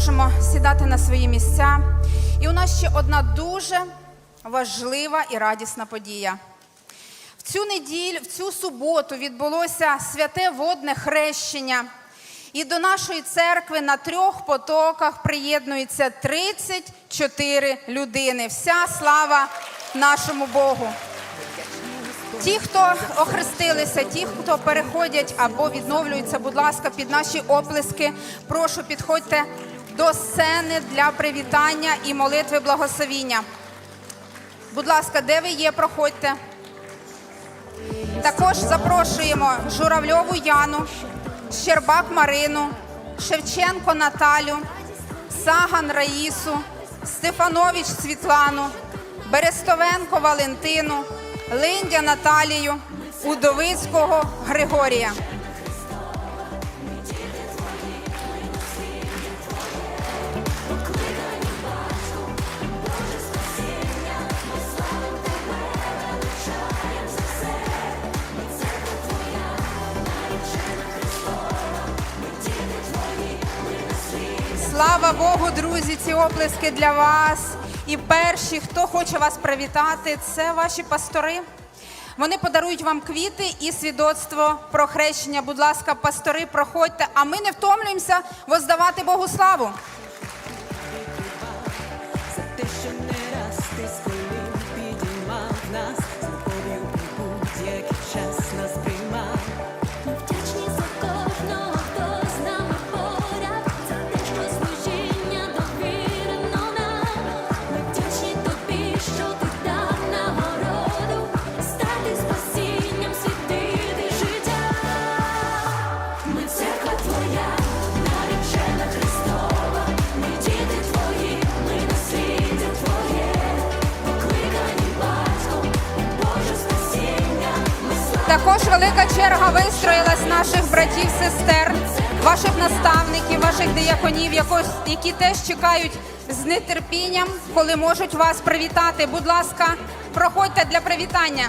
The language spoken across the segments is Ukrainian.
можемо сідати на свої місця. І у нас ще одна дуже важлива і радісна подія. В цю неділю, в цю суботу відбулося святе водне хрещення. І до нашої церкви на трьох потоках приєднується 34 людини. Вся слава нашому Богу. Ті, хто охрестилися, ті, хто переходять або відновлюються, будь ласка, під наші оплески, прошу підходьте до сцени для привітання і молитви благословіння. Будь ласка, де ви є, проходьте. Також запрошуємо Журавльову Яну, Щербак Марину, Шевченко Наталю, Саган Раїсу, Стефанович Світлану, Берестовенко Валентину, Линдя Наталію, Удовицького Григорія. Слава Богу, друзі, ці оплески для вас. І перші, хто хоче вас привітати, це ваші пастори. Вони подарують вам квіти і свідоцтво про хрещення. Будь ласка, пастори, проходьте, а ми не втомлюємося воздавати Богу славу. Також велика черга вистроїлась наших братів, сестер, ваших наставників, ваших дияконів, які теж чекають з нетерпінням, коли можуть вас привітати. Будь ласка, проходьте для привітання.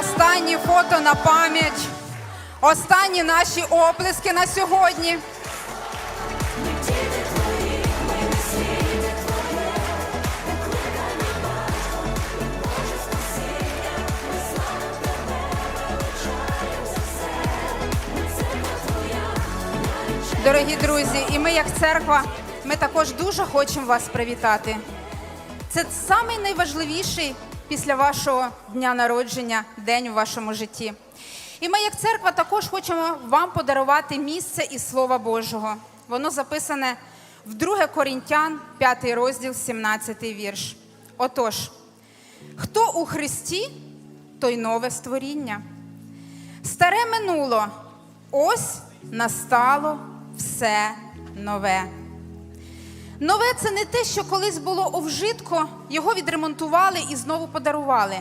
Останні фото на пам'ять. Останні наші оплески на сьогодні. Дорогі друзі, і ми, як церква, ми також дуже хочемо вас привітати. Це найважливіший після вашого дня народження день у вашому житті. І ми, як церква, також хочемо вам подарувати місце із Слова Божого. Воно записане в 2 Корінтян, 5 розділ, 17 вірш. Отож, хто у Христі, той нове створіння. Старе минуло, ось настало все нове. Нове це не те, що колись було у вжитку, його відремонтували і знову подарували.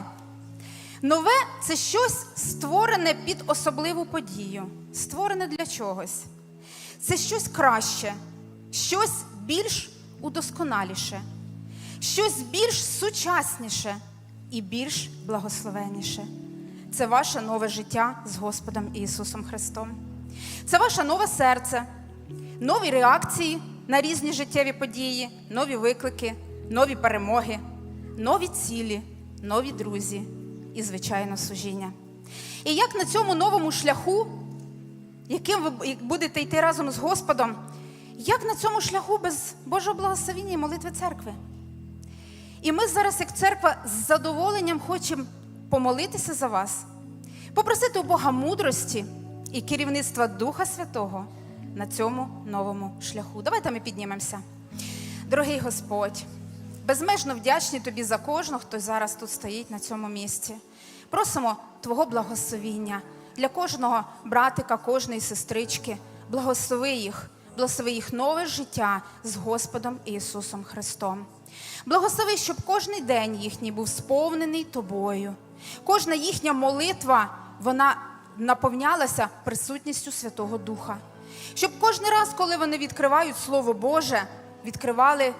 Нове це щось створене під особливу подію, створене для чогось. Це щось краще, щось більш удосконаліше, щось більш сучасніше і більш благословенніше. Це ваше нове життя з Господом Ісусом Христом. Це ваше нове серце, нові реакції на різні життєві події, нові виклики, нові перемоги, нові цілі, нові друзі і, звичайно, служіння. І як на цьому новому шляху, яким ви будете йти разом з Господом, як на цьому шляху без Божого благословіння і молитви церкви? І ми зараз, як церква, з задоволенням хочемо помолитися за вас, попросити у Бога мудрості і керівництва Духа Святого на цьому новому шляху. Давайте ми піднімемося. Дорогий Господь, безмежно вдячні тобі за кожного, хто зараз тут стоїть на цьому місці. Просимо Твого благословіння для кожного братика, кожної сестрички. Благослови їх, благослови їх нове життя з Господом Ісусом Христом. Благослови, щоб кожний день їхній був сповнений тобою. Кожна їхня молитва вона наповнялася присутністю Святого Духа. Щоб кожен раз, коли вони відкривають Слово Боже, відкривали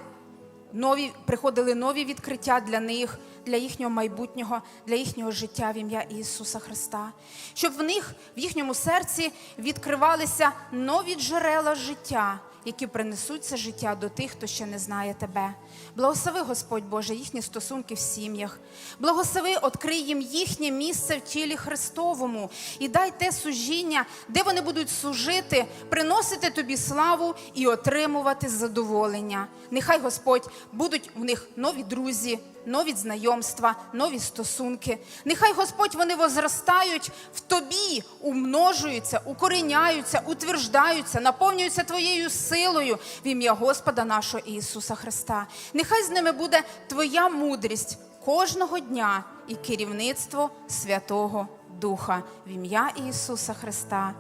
нові, приходили нові відкриття для них, для їхнього майбутнього, для їхнього життя в ім'я Ісуса Христа. Щоб в них в їхньому серці відкривалися нові джерела життя, які принесуть це життя до тих, хто ще не знає тебе. Благослови, Господь Боже, їхні стосунки в сім'ях. Благослови, відкрий їм їхнє місце в тілі Христовому і дай те служіння, де вони будуть служити, приносити тобі славу і отримувати задоволення. Нехай Господь будуть в них нові друзі, нові знайомства, нові стосунки. Нехай Господь вони возростають в тобі, умножуються, укоріняються, утверждаються, наповнюються твоєю силою в ім'я Господа нашого Ісуса Христа. Нехай з ними буде Твоя мудрість кожного дня і керівництво Святого Духа в ім'я Ісуса Христа.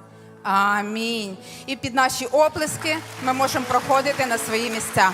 Амінь. І під наші оплески ми можемо проходити на свої місця.